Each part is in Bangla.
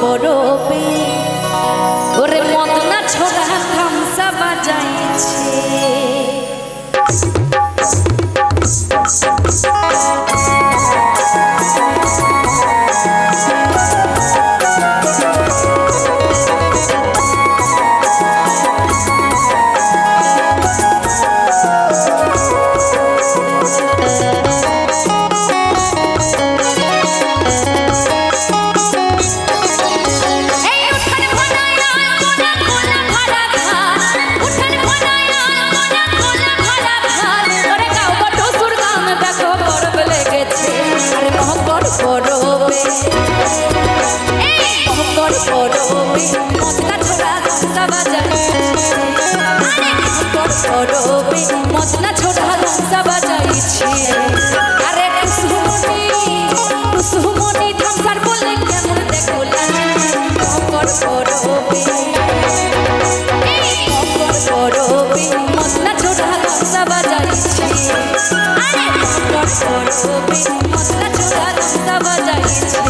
পরবে ওরে মদনা ছোড়া থামসা বাজাইছে। হবে মতনা ছোটা লঙ্কা বাজাইছে। আরে কুসুমনি কুসুমনি ধামসার বলে কেমন দেখো লাগে অকর করবে অকর করবে মতনা ছোটা লঙ্কা বাজাইছে। আরে অকর করবে মতনা ছোটা লঙ্কা বাজাইছে।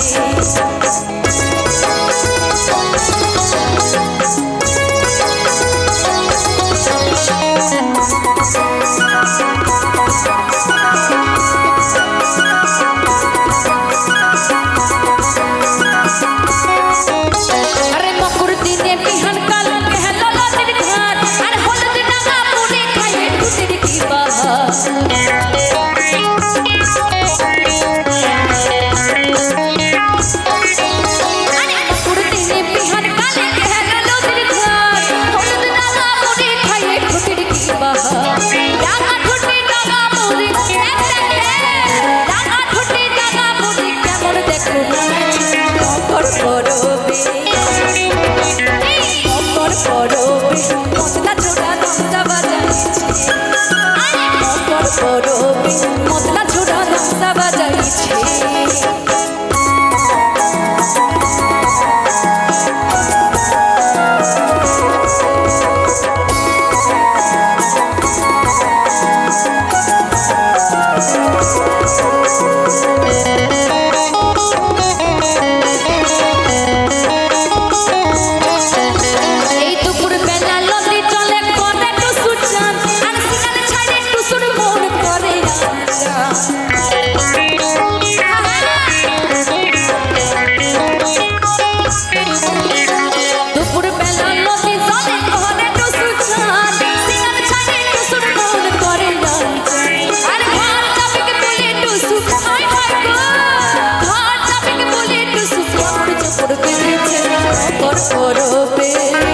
মশলা ছোড়া নাস্তা বাজা করবে করবে